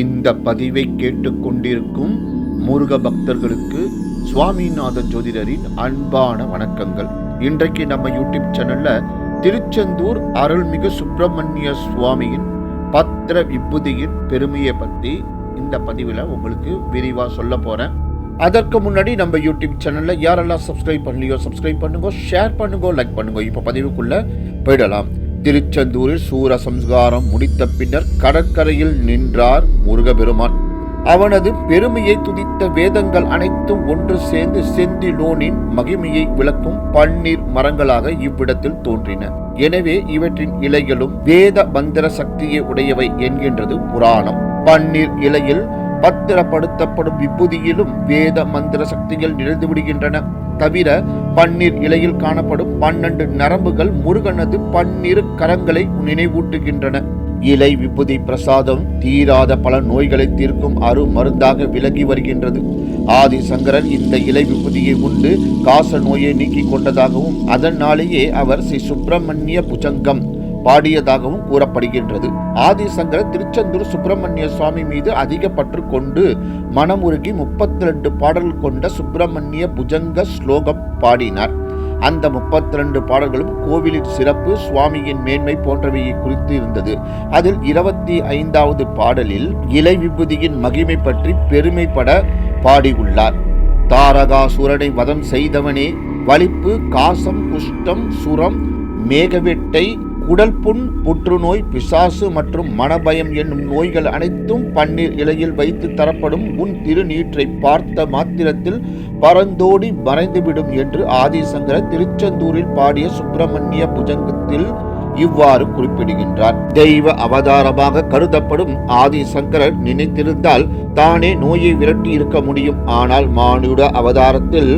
இந்த பதிவை கேட்டுக்கொண்டிருக்கும் முருக பக்தர்களுக்கு சுவாமிநாத ஜோதிடரின் அன்பான வணக்கங்கள். இன்றைக்கு நம்ம யூடியூப் சேனல்ல திருச்செந்தூர் அருள்மிகு சுப்பிரமணிய சுவாமியின் பத்திர விபூதியின் பெருமையை பற்றி இந்த பதிவில் உங்களுக்கு விரிவாக சொல்ல போகிறேன் அதற்கு முன்னாடி நம்ம யூடியூப் சேனலில் யாரெல்லாம் சப்ஸ்கிரைப் பண்ணலையோ சப்ஸ்கிரைப் பண்ணுங்க ஷேர் பண்ணுங்க லைக் பண்ணுங்க இப்போ பதிவுக்குள்ளே போயிடலாம். திருச்செந்தூரில் சூரசம்ஸ்காரம் முடித்த பின்னர் கடற்கரையில் நின்றார் முருகபெருமான். அவனது பெருமையை துதித்த வேதங்கள் அனைத்தும் ஒன்று சேர்ந்து செந்திலோனின் மகிமையை விளக்கும் பன்னீர் மரங்களாக இவ்விடத்தில் தோன்றின. எனவே இவற்றின் இலைகளும் வேத மந்திர சக்தியை உடையவை என்கின்றது புராணம். பன்னீர் இலையில் பத்திரப்படுத்தப்படும் விபூதியிலும் வேத மந்திர சக்திகள் நிறைந்து விடுகின்றன. தவிர பன்னீர் இலையில் காணப்படும் பன்னெண்டு நரம்புகள் முருகனது பன்னிரு கரங்களை நினைவூட்டுகின்றன. இலை விபூதி பிரசாதம் தீராத பல நோய்களை தீர்க்கும் அரு மருந்தாக விலகி வருகின்றது. ஆதிசங்கரன் இந்த இலை விபூதியை உண்டு காச நோயை நீக்கிக் கொண்டதாகவும் அதனாலேயே அவர் ஸ்ரீ சுப்பிரமணிய புஜங்கம். பாடியதாகவும் கூறப்படுகின்றது. ஆதிசங்கர திருச்செந்தூர் சுப்பிரமணிய சுவாமி மீது அதிக பற்று கொண்டு மனமுருகி முப்பத்தி ரெண்டு பாடல்கள் கொண்ட சுப்பிரமணிய புஜங்க ஸ்லோகம் பாடினார். அந்த முப்பத்தி ரெண்டு பாடல்களும் கோவிலின் சிறப்பு சுவாமியின் மேன்மை போன்றவையை குறித்து இருந்தது. அதில் இருபத்தி ஐந்தாவது பாடலில் இலை விபூதியின் மகிமை பற்றி பெருமைப்பட பாடியுள்ளார். தாரகாசுரனை வதம் செய்தவனே வலிப்பு காசம் குஷ்டம் சுரம் மேகவெட்டை குடல் புண் புற்றுநோய் பிசாசு மற்றும் மனபயம் என்னும் நோய்கள் அனைத்தும் பன்னீர் இலையில் வைத்து தரப்படும் உன் திருநீற்றை பார்த்த மாத்திரத்தில் பரந்தோடி மறைந்துவிடும் என்று ஆதிசங்கர திருச்செந்தூரில் பாடிய சுப்பிரமணிய புஜங்கத்தில் இவ்வாறு குறிப்பிடுகின்றார். தெய்வ அவதாரமாக கருதப்படும் ஆதிசங்கரர் நினைத்திருந்தால் தானே நோயை விரட்டி இருக்க முடியும். ஆனால் மானுட அவதாரத்தில்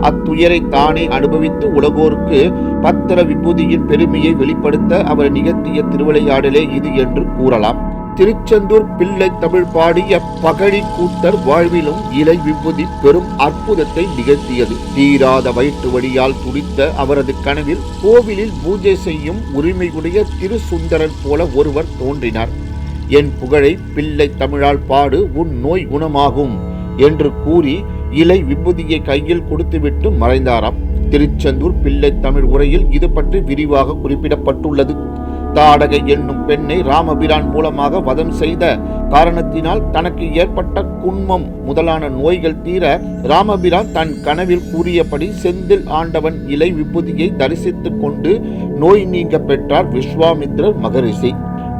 அத்துயரை தானே அனுபவித்து உலகோருக்கு பத்திர விபூதியின் பெருமையை வெளிப்படுத்த அவர் நிகழ்த்திய திருவிளையாடலே இது என்று கூறலாம். திருச்செந்தூர் பிள்ளை தமிழ் பாடிய பகழி கூத்தர் வாழ்விலும் இலை விபூதி பெரும் அற்புதத்தை நிகழ்த்தியது. தீராத வயிற்று வழியால் துடித்த அவரது கனவில் கோவிலில் பூஜை செய்யும் உரிமையுடைய திருசுந்தரன் போல ஒருவர் தோன்றினார். என் புகழை பிள்ளை தமிழால் பாடு உன் நோய் குணமாகும் என்று கூறி இலை விபூதியை கையில் கொடுத்துவிட்டு மறைந்தாராம். திருச்செந்தூர் பிள்ளை தமிழ் உரையில் இது பற்றி விரிவாக குறிப்பிடப்பட்டுள்ளது. தாடகை என்னும் பெண்ணை ராமபிரான் மூலமாக வதம் செய்த காரணத்தினால் தனக்கு ஏற்பட்ட குன்மம் முதலான நோய்கள் தீர ராமபிரான் தன் கனவில் கூறியபடி செந்தில் ஆண்டவன் இலை விபூதியை தரிசித்துக் கொண்டு நோய் நீங்க பெற்றார் விஸ்வாமித்ரர் மகரிஷி.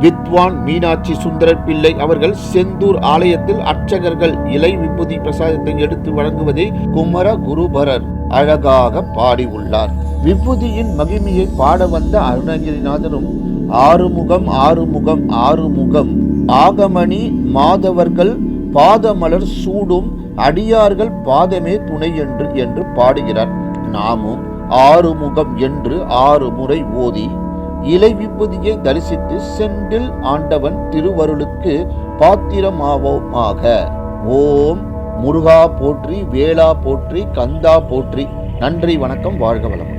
வித்வான் மீனாட்சி சுந்தரர் பிள்ளை அவர்கள் செந்தூர் ஆலயத்தில் அர்ச்சகர்கள் இலை விபூதி பிரசாதத்தை எடுத்து வழங்குவதை குமர குருபரர் அழகாக பாடியுள்ளார். விபூதியின் மகிமையை பாட வந்த அருணகிரிநாதரும் ஆறுமுகம் ஆறுமுகம் ஆறுமுகம் ஆகமணி மாதவர்கள் பாதமலர் சூடும் அடியார்கள் பாதமே துணை என்று என்று பாடுகிறார். நாமும் ஆறுமுகம் என்று ஆறு முறை ஓதி இலை விபூதியை தரிசித்து செந்தில் ஆண்டவன் திருவருளுக்கு பாத்திரமாவோமாக. ஓம் முருகா போற்றி வேளா போற்றி கந்தா போற்றி. நன்றி வணக்கம் வாழ்க வளம்